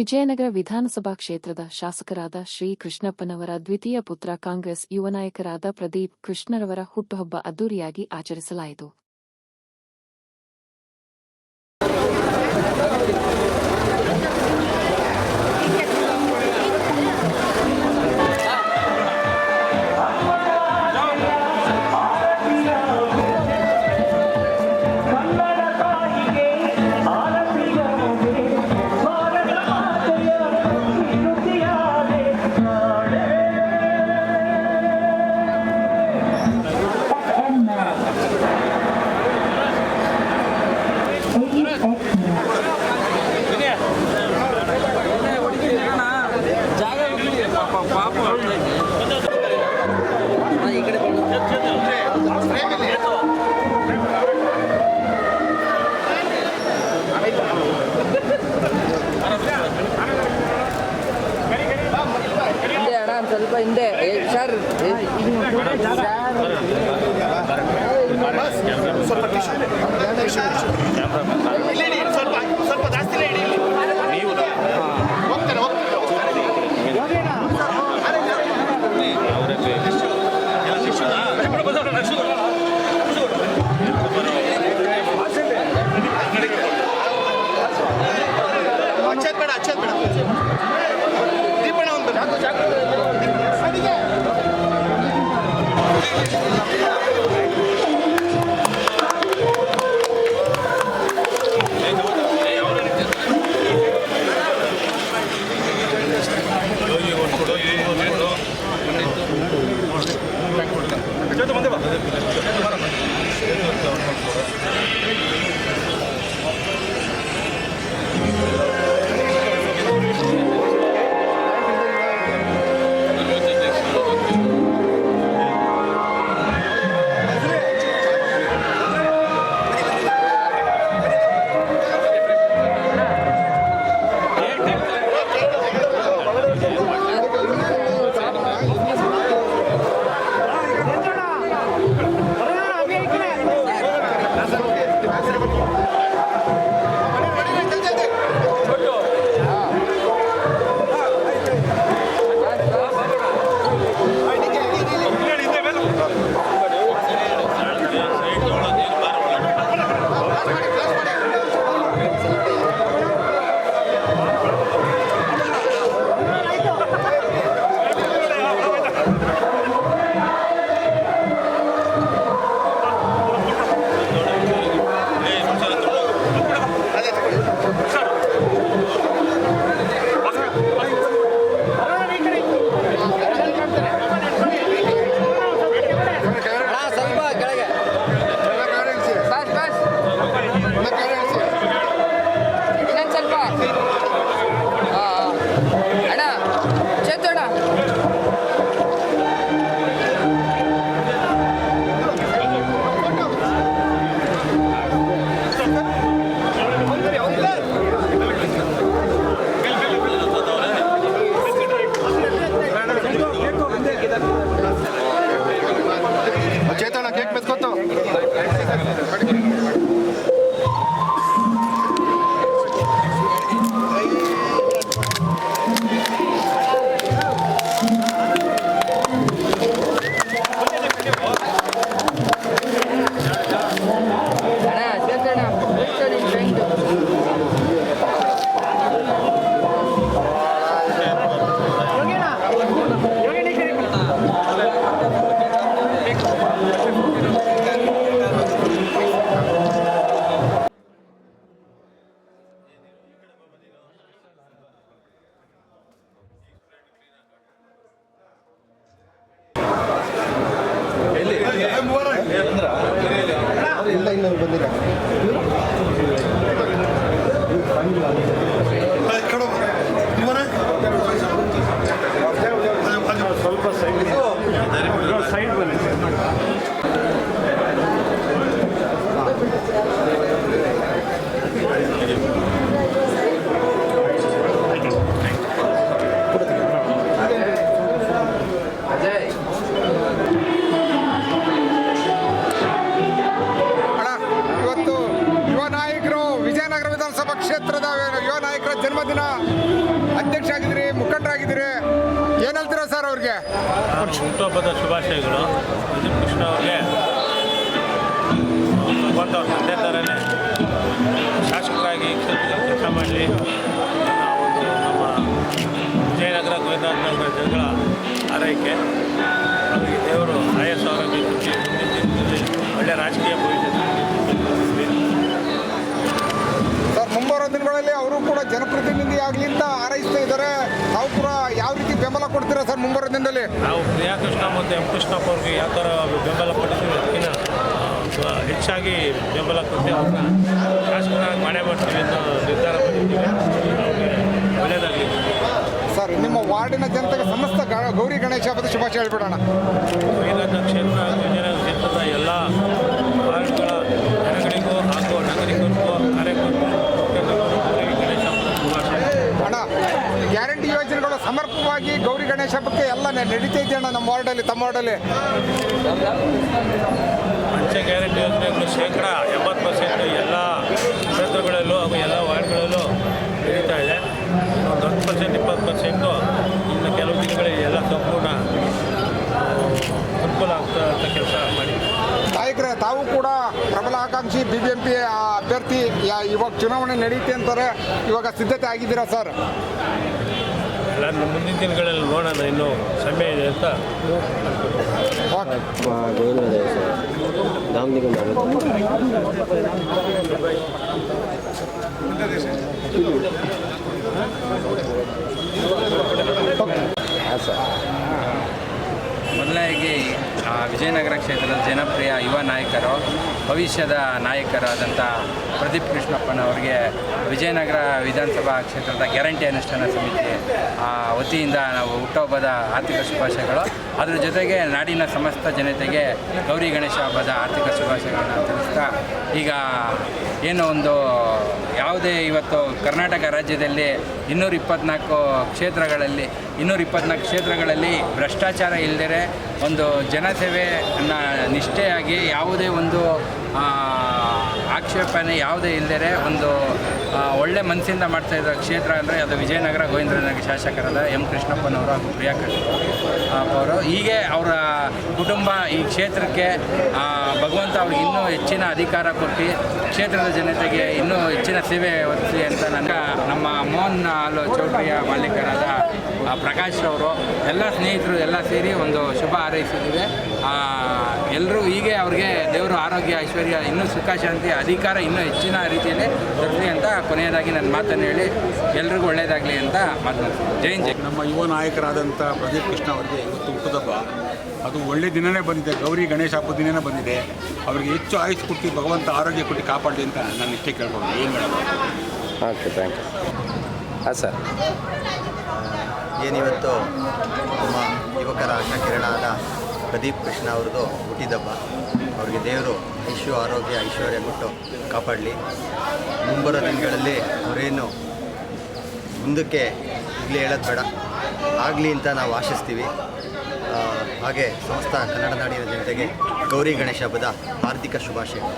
ವಿಜಯನಗರ ವಿಧಾನಸಭಾ ಕ್ಷೇತ್ರದ ಶಾಸಕರಾದ ಶ್ರೀ ಕೃಷ್ಣಪ್ಪನವರ ದ್ವಿತೀಯ ಪುತ್ರ ಕಾಂಗ್ರೆಸ್ ಯುವ ನಾಯಕರಾದ ಪ್ರದೀಪ್ ಕೃಷ್ಣರವರ ಹುಟ್ಟುಹಬ್ಬ ಅದ್ದೂರಿಯಾಗಿ ಆಚರಿಸಲಾಯಿತು. ಸ್ವಲ್ಪ ಕ್ಯಾಮ್ರಾ ಹುಟ್ಟುಹಬ್ಬದ ಶುಭಾಶಯಗಳು. ಪ್ರದೀಪ್ ಕೃಷ್ಣ ಅವ್ರಿಗೆ. ಭಗವಂತ ಅವ್ರ ತಂದೆ ಥರನೇ ಶಾಸಕರಾಗಿ ಕೆಲಸ ಮಾಡಲಿ. ನಮ್ಮ ವಿಜಯನಗರ ಗೋವಿಂದನಗರ ಜನಗಳ ಆರೈಕೆ ಅವರಿಗೆ ದೇವರು ಆಯಸ್ಸು, ಆರೋಗ್ಯ ಕೊಟ್ಟು ಮುಂದಿನ ಒಳ್ಳೆಯ ರಾಜಕೀಯ ಭವಿಷ್ಯ ಸರ್ ಮುಂಬರೋ ದಿನಗಳಲ್ಲಿ ಅವರು ಕೂಡ ಜನಪ್ರತಿನಿಧಿ ಆಗಲಿ ಅಂತ ಹಾರೈಸ್ತಾ ಇದ್ದಾರೆ ತಾವು ಕೂಡ ಯಾವ ರೀತಿ ಬೆಂಬಲ ಕೊಡ್ತೀರಾ ಮುಂಬರೋ ದಿನದಲ್ಲಿ ನಾವು ಪ್ರಿಯಾ ಕೃಷ್ಣ ಮತ್ತು ಎಂ ಕೃಷ್ಣಪ್ಪ ಅವ್ರಿಗೆ ಯಾವ ಥರ ಬೆಂಬಲ ಕೊಡ್ತೀವಿ ಅದಕ್ಕಿಂತ ಹೆಚ್ಚಾಗಿ ಬೆಂಬಲ ಕೊಟ್ಟು ಅವ್ರನ್ನ ಶಾಸಕರಾಗಿ ಮಾಡೇ ಮಾಡ್ತೀವಿ ಅಂತ ನಿರ್ಧಾರ ಮಾಡಿದ್ದೀವಿ ಒಳ್ಳೆಯದಾಗಲಿ. ಸರ್ ನಿಮ್ಮ ವಾರ್ಡಿನ ಜನತೆಗೆ ಸಮಸ್ತ ಗೌರಿ ಗಣೇಶ ಹಬ್ಬದ ಶುಭಾಶಯ ಹೇಳ್ಬಿಡೋಣ. ಕ್ಷೇತ್ರ ವಿಜಯನಗರ ಕ್ಷೇತ್ರದ ಎಲ್ಲ ವಾರ್ಡ್ಗಳ ಜನಗಳಿಗೂ ಹಾಗೂ ನಾಗರಿಕರಿಗೂ ಕಾರ್ಯಕರ್ತರು ಗಣೇಶ ಹಬ್ಬದ ಶುಭಾಶಯ ಅಣ್ಣ ಗ್ಯಾರಂಟಿ ಯೋಜನೆಗಳು ಸಮರ್ಪಕವಾಗಿ ಗೌರಿ ಗಣೇಶ ಹಬ್ಬಕ್ಕೆ ಎಲ್ಲ ನಡೀತಾ ಇದೆಯಣ್ಣ ನಮ್ಮ ವಾರ್ಡಲ್ಲಿ ತಮ್ಮ ವಾರ್ಡಲ್ಲಿ. ಅಂಚೆ ಗ್ಯಾರಂಟಿ ಯೋಜನೆಗಳು ಶೇಕಡ ಎಂಬತ್ತು ಪರ್ಸೆಂಟ್ ಎಲ್ಲ ಕ್ಷೇತ್ರಗಳಲ್ಲೂ ಹಾಗೂ ಎಲ್ಲ ವಾರ್ಡ್ಗಳಲ್ಲೂ ನಡೀತಾ ಇದೆ. ಒಂದು ಹತ್ತು ಪರ್ಸೆಂಟ್ ಇಪ್ಪತ್ತು ಪರ್ಸೆಂಟು ಇನ್ನು ಕೆಲವು ದಿನಗಳಲ್ಲಿ ಎಲ್ಲ ಸಂಪೂರ್ಣ ಅನುಕೂಲ ಆಗ್ತಾ ಅಂತ ಕೆಲಸ ಮಾಡಿ. ನಾಯಕರೇ ತಾವು ಕೂಡ ಪ್ರಬಲ ಆಕಾಂಕ್ಷಿ ಬಿ ಬಿ ಎಂ ಪಿ ಅಭ್ಯರ್ಥಿ ಯಾ- ಇವಾಗ ಚುನಾವಣೆ ನಡೀತೆ ಅಂತಾರೆ. ಇವಾಗ ಸಿದ್ಧತೆ ಆಗಿದ್ದೀರಾ ಸರ್? ಎಲ್ಲ ಮುಂದಿನ ದಿನಗಳಲ್ಲಿ ನೋಡೋಣ ಇನ್ನೂ ಸಮಯ ಇದೆ ಅಂತ ಮೊದಲಾಗಿ ವಿಜಯನಗರ ಕ್ಷೇತ್ರದ ಜನಪ್ರಿಯ ಯುವ ನಾಯಕರು, ಭವಿಷ್ಯದ ನಾಯಕರಾದಂಥ ಪ್ರದೀಪ್ ಕೃಷ್ಣಪ್ಪನವರಿಗೆ ವಿಜಯನಗರ ವಿಧಾನಸಭಾ ಕ್ಷೇತ್ರದ ಗ್ಯಾರಂಟಿ ಅನುಷ್ಠಾನ ಸಮಿತಿ ವತಿಯಿಂದ ನಾವು ಹುಟ್ಟುಹಬ್ಬದ ಆರ್ಥಿಕ ಶುಭಾಶಯಗಳು. ಅದರ ಜೊತೆಗೆ ನಾಡಿನ ಸಮಸ್ತ ಜನತೆಗೆ ಗೌರಿ ಗಣೇಶ ಹಬ್ಬದ ಆರ್ಥಿಕ ಶುಭಾಶಯಗಳನ್ನು ತಿಳಿಸ್ತಾ, ಈಗ ಏನು ಒಂದು ಯಾವುದೇ ಇವತ್ತು ಕರ್ನಾಟಕ ರಾಜ್ಯದಲ್ಲಿ ಇನ್ನೂರ ಇಪ್ಪತ್ನಾಲ್ಕು ಕ್ಷೇತ್ರಗಳಲ್ಲಿ, ಇನ್ನೂರ ಇಪ್ಪತ್ನಾಲ್ಕು ಕ್ಷೇತ್ರಗಳಲ್ಲಿ ಭ್ರಷ್ಟಾಚಾರ ಇಲ್ಲದೇ ಒಂದು ಜನಸೇವೆಯನ್ನು ನಿಷ್ಠೆಯಾಗಿ ಯಾವುದೇ ಒಂದು ಆಕ್ಷೇಪಣೆ ಯಾವುದೇ ಇಲ್ಲದೇ ಒಂದು ಒಳ್ಳೆ ಮನಸ್ಸಿಂದ ಮಾಡ್ತಾ ಇದ್ದ ಕ್ಷೇತ್ರ ಅಂದರೆ ಅದು ವಿಜಯನಗರ ಗೋವಿಂದ್ರನಗರ ಶಾಸಕರಾದ ಎಂ ಕೃಷ್ಣಪ್ಪನವರು ಹಾಗೂ ಪ್ರಿಯಾ ಅವರು. ಹೀಗೆ ಅವರ ಕುಟುಂಬ ಈ ಕ್ಷೇತ್ರಕ್ಕೆ ಭಗವಂತ ಅವ್ರಿಗೆ ಇನ್ನೂ ಹೆಚ್ಚಿನ ಅಧಿಕಾರ ಕೊಟ್ಟು ಕ್ಷೇತ್ರದ ಜನತೆಗೆ ಇನ್ನೂ ಹೆಚ್ಚಿನ ಸೇವೆ ಒದಗಿಸಿ ಅಂತ ನನ್ನ, ನಮ್ಮ ಮೋಹನ್ ಹಾಲು ಚೌಟ್ರಿಯ ಮಾಲೀಕರಾದ ಪ್ರಕಾಶ್ ಅವರು. ಎಲ್ಲ ಸ್ನೇಹಿತರು ಎಲ್ಲ ಸೇರಿ ಒಂದು ಶುಭ ಹಾರೈಸಿದ್ದೀವಿ. ಎಲ್ಲರೂ ಹೀಗೆ ಅವ್ರಿಗೆ ದೇವರು ಆರೋಗ್ಯ ಐಶ್ವರ್ಯ ಇನ್ನೂ ಸುಖ ಶಾಂತಿ ಅಧಿಕಾರ ಇನ್ನೂ ಹೆಚ್ಚಿನ ರೀತಿಯಲ್ಲಿ ಬರಲಿ ಅಂತ ಕೊನೆಯದಾಗಿ ನನ್ನ ಮಾತನ್ನು ಹೇಳಿ ಎಲ್ರಿಗೂ ಒಳ್ಳೆಯದಾಗಲಿ ಅಂತ ಮಾತು ಜೈನ್ ಜೈ ನಮ್ಮ ಯುವ ನಾಯಕರಾದಂಥ ಪ್ರದೀಪ್ ಕೃಷ್ಣ ಅವರಿಗೆ ಇವತ್ತು ಹುಟ್ಟುದಬ್ಬ ಅದು ಒಳ್ಳೆ ದಿನನೇ ಬಂದಿದೆ ಗೌರಿ ಗಣೇಶ ಹಬ್ಬದ ದಿನನೇ ಬಂದಿದೆ. ಅವರಿಗೆ ಹೆಚ್ಚು ಆಯುಸ್ ಕೊಟ್ಟು ಭಗವಂತ ಆರೋಗ್ಯ ಕೊಟ್ಟು ಕಾಪಾಡಲಿ ಅಂತ ನಾನು ಇಷ್ಟೇ ಕೇಳ್ಕೊಂಡು ಏನು ಮೇಡಮ್? ಓಕೆ ಥ್ಯಾಂಕ್ ಯು ಹಾಂ ಸರ್ ಏನಿವತ್ತು ನಮ್ಮ ಯುವಕರ ಆದ ಪ್ರದೀಪ್ ಕೃಷ್ಣ ಅವ್ರದ್ದು ಹುಟ್ಟಿದಬ್ಬ. ಅವ್ರಿಗೆ ದೇವರು ಐಶ್ವ ಆರೋಗ್ಯ, ಐಶ್ವರ್ಯ ಕೊಟ್ಟು ಕಾಪಾಡಲಿ. ಮುಂಬರೋ ದಿನಗಳಲ್ಲಿ ಅವರೇನು ಮುಂದಕ್ಕೆ ಇಲ್ಲಿ ಹೇಳೋದು ಬೇಡ. ಆಗಲಿ ಅಂತ ನಾವು ಆಶಿಸ್ತೀವಿ. ಹಾಗೆ ಸಮಸ್ತ ಕನ್ನಡ ನಾಡಿನ ಜನತೆಗೆ ಗೌರಿ ಗಣೇಶ ಹಬ್ಬದ ಹಾರ್ದಿಕ ಶುಭಾಶಯಗಳು.